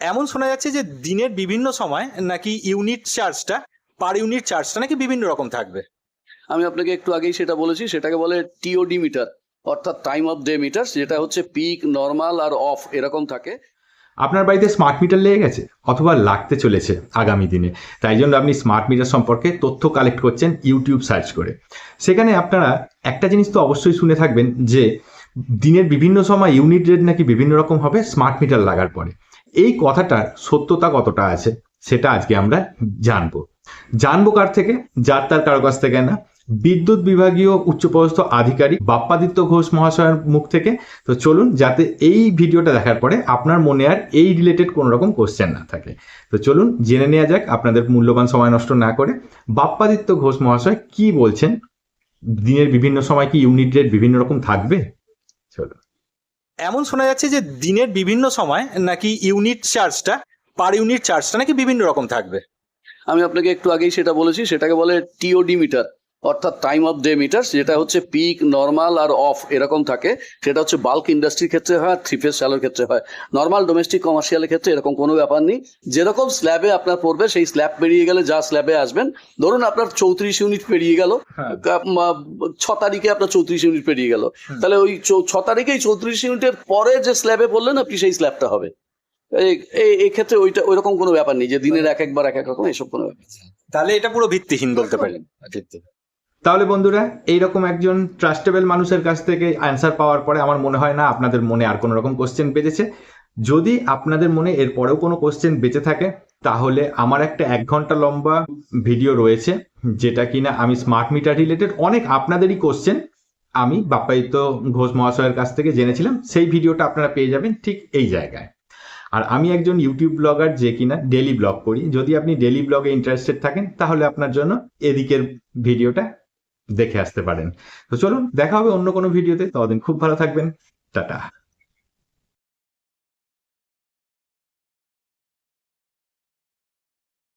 এমন শোনা যাচ্ছে যে দিনের বিভিন্ন সময় নাকি ইউনিট চার্জটা পার ইউনিট চার্জটা নাকি বিভিন্ন রকম থাকবে। আমি আপনাকে একটু আগেই সেটা বলেছি সেটাকে বলে টিওডি মিটার অর্থাৎ টাইম অফ ডে মিটার যেটা হচ্ছে পিক নর্মাল আর অফ এরকম থাকে। আপনার বাড়িতে স্মার্ট মিটার লেগে গেছে? অথবা লাগতে চলেছে আগামী দিনে। তাই জন্য আপনি স্মার্ট মিটার সম্পর্কে তথ্য কালেক্ট করছেন ইউটিউব সার্চ করে। সেখানে আপনারা একটা জিনিস তো অবশ্যই শুনে থাকবেন যে দিনের বিভিন্ন সময় ইউনিট রেট নাকি বিভিন্ন রকম হবে স্মার্ট মিটার লাগার পরে। এই কথাটার সত্যতা কতটা আছে, সেটা আজকে আমরা জানব। জানব কার থেকে? যার তার কারও কাছ থেকে না। বিদ্যুৎ বিভাগীয় উচ্চপদস্থ আধিকারিক বাপ্পাদিত্য ঘোষ মহাশয়ের মুখ থেকে। তো চলুন, যাতে এই ভিডিওটা দেখার পরে আপনার মনে আর এই রিলেটেড কোনো রকম কোশ্চেন না থাকে। তো চলুন, জেনে নেওয়া যাক আপনাদের মূল্যবান সময় নষ্ট না করে বাপ্পাদিত্য ঘোষ মহাশয় কি বলছেন? দিনের বিভিন্ন সময় কি ইউনিট রেট বিভিন্ন রকম থাকবে? চলুন। এমন শোনা যাচ্ছে যে দিনের বিভিন্ন সময় নাকি ইউনিট চার্জটা পার ইউনিট চার্জটা নাকি বিভিন্ন রকম থাকবে? আমি আপনাকে একটু আগেই সেটা বলেছি, সেটাকে বলে টিওডি মিটার অর্থাৎ টাইম অফ ডে মিটার যেটা হচ্ছে পিক নর্মাল আর অফ এরকম থাকে সেটা হচ্ছে বাল্ক ইন্ডাস্ট্রির ক্ষেত্রে হয় আর থ্রি ফেজ শ্যালোর ক্ষেত্রে হয়। নর্মাল ডোমেস্টিক কমার্শিয়ালের ক্ষেত্রে এরকম কোনো ব্যাপার নেই। যেরকম স্ল্যাবে আপনার পড়বে সেই স্ল্যাব পেরিয়ে গেলে যা স্ল্যাবে আসবেন ধরুন আপনার চৌত্রিশ ইউনিট পেরিয়ে গেল হ্যাঁ। ছ তারিখে আপনার চৌত্রিশ ইউনিট পেরিয়ে গেল। তাহলে ওই ছ তারিখেই চৌত্রিশ ইউনিটের পরে যে স্ল্যাবে বললেন আপনি সেই স্ল্যাবটা হবে। এই- ক্ষেত্রে ওইটা ওইরকম কোনো ব্যাপার নেই যে দিনের এক একবার এক এক রকম এসব কোনো ব্যাপার তাহলে এটা পুরো ভিত্তিহীন বলতে পারেন। তাহলে বন্ধুরা, এইরকম একজন ট্রাস্টেবল মানুষের কাছ থেকে অ্যান্সার পাওয়ার পরে আমার মনে হয় না আপনাদের মনে আর কোনো রকম কোশ্চেন বেঁচেছে। যদি আপনাদের মনে এর পরেও কোনো কোশ্চেন বেঁচে থাকে, তাহলে আমার একটা এক ঘণ্টা লম্বা ভিডিও রয়েছে, যেটা কিনা আমি স্মার্ট মিটার রিলেটেড অনেক আপনাদেরই কোশ্চেন আমি বাপ্পায়িত ঘোষ মহাশয়ের কাছ থেকে জেনেছিলাম। সেই ভিডিওটা আপনারা পেয়ে যাবেন ঠিক এই জায়গায়। আর আমি একজন ইউটিউব ব্লগার যে কিনা ডেলি ব্লগ করি। যদি আপনি ডেলি ব্লগে ইন্টারেস্টেড থাকেন, তাহলে আপনার জন্য এদিকের ভিডিওটা দেখে আসতে পারেন। তো চলুন, দেখা হবে অন্য কোনো ভিডিওতে। ততদিন খুব ভালো থাকবেন। টাটা।